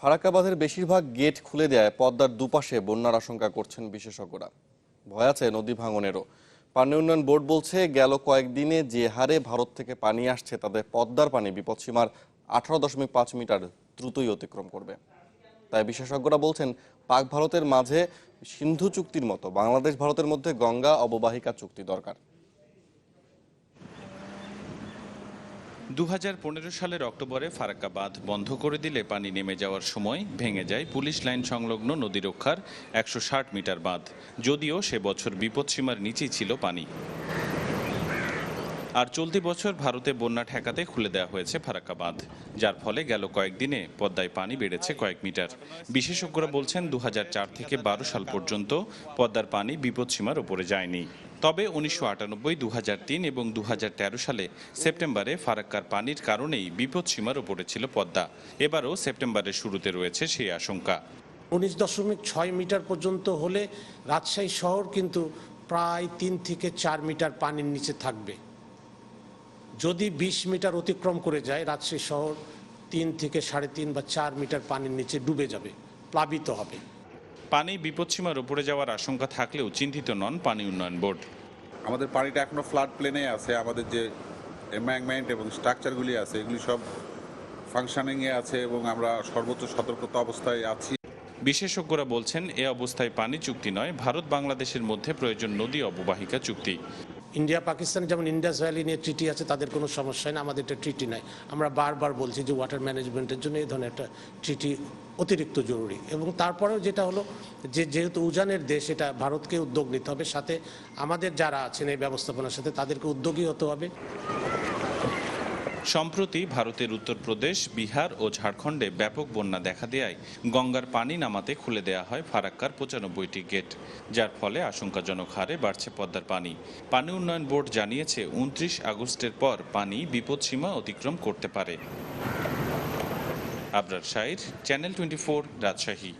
ফারাক্কা বাঁধের বেশিরভাগ গেট খুলে দেয় পদ্মার দুপাশে বন্যার আশঙ্কা করছেন বিশেষজ্ঞরা। ভয় আছে নদী ভাঙনেরও। পানি উন্নয়ন বোর্ড বলছে, গেল কয়েকদিনে যে হারে ভারত থেকে পানি আসছে, তাদের পদ্মার পানি বিপদসীমার আঠারো দশমিক পাঁচ মিটার দ্রুতই অতিক্রম করবে। তাই বিশেষজ্ঞরা বলছেন, পাক ভারতের মাঝে সিন্ধু চুক্তির মতো, বাংলাদেশ ভারতের মধ্যে গঙ্গা অববাহিকা চুক্তি দরকার। দু হাজার পনেরো সালের অক্টোবরে ফারাক্কা বাঁধ বন্ধ করে দিলে পানি নেমে যাওয়ার সময় ভেঙে যায় পুলিশ লাইন সংলগ্ন নদী রক্ষার একশো ষাট মিটার বাঁধ। যদিও সে বছর বিপদসীমার নিচেই ছিল পানি। আর চলতি বছর ভারতে বন্যা ঠেকাতে খুলে দেওয়া হয়েছে ফারাক্কা বাঁধ যার ফলে গেল কয়েকদিনে পদ্মায় পানি বেড়েছে কয়েক মিটার। বিশেষজ্ঞরা বলছেন দু হাজার চার থেকে বারো সাল পর্যন্ত পদ্মার পানি বিপদসীমার উপরে যায়নি। তবে উনিশশো আটানব্বই দু এবং দু হাজার তেরো সালে সেপ্টেম্বরে ফারাক্কার পানির কারণেই বিপদসীমার উপরে ছিল পদ্মা। এবারও সেপ্টেম্বরের শুরুতে রয়েছে সেই আশঙ্কা। উনিশ দশমিক ছয় মিটার পর্যন্ত হলে রাজশাহী শহর কিন্তু প্রায় তিন থেকে চার মিটার পানির নিচে থাকবে। যদি বিশ মিটার অতিক্রম করে যায় রাজশাহী শহর তিন থেকে সাড়ে তিন বা চার মিটার পানির নিচে ডুবে যাবে প্লাবিত হবে। পানি বিপদসীমার উপরে যাওয়ার আশঙ্কা থাকলেও চিন্তিত নন পানি উন্নয়ন বোর্ড। আমাদের পানিটা এখনও ফ্লাড প্লেনে আছে আমাদের যে এম্বাঙ্কমেন্ট এবং স্ট্রাকচারগুলি আছে এগুলি সব ফাংশনিংয়ে আছে এবং আমরা সর্বোচ্চ সতর্কতা অবস্থায় আছি। বিশেষজ্ঞরা বলছেন এ অবস্থায় পানি চুক্তি নয় ভারত বাংলাদেশের মধ্যে প্রয়োজন নদী অববাহিকা চুক্তি। ইন্ডিয়া, পাকিস্তান যেমন ইন্ডাস ভ্যালি নিয়ে ট্রিটি আছে, তাদের কোনো সমস্যা নেই, আমাদের এটা ট্রিটি নাই। আমরা বারবার বলছি যে ওয়াটার ম্যানেজমেন্টের জন্য এই ধরনের একটা ট্রিটি অতিরিক্ত জরুরি। এবং তারপরেও যেটা হলো যে যেহেতু উজানের দেশ, এটা ভারতকে উদ্যোগ নিতে হবে, সাথে আমাদের যারা আছেন এই ব্যবস্থাপনার সাথে, তাদেরকে উদ্যোগী হতে হবে। সম্প্রতি ভারতের উত্তরপ্রদেশ, বিহার ও ঝাড়খণ্ডে ব্যাপক বন্যা দেখা দেয় গঙ্গার পানি নামাতে খুলে দেয়া হয় ফারাক্কার পঁচানব্বইটি গেট, যার ফলে আশঙ্কাজনক হারে বাড়ছে পদ্মার পানি। পানি উন্নয়ন বোর্ড জানিয়েছে, উনত্রিশ আগস্টের পর পানি বিপদসীমা অতিক্রম করতে পারে। Abrar Shair, channel twenty Rajshahi.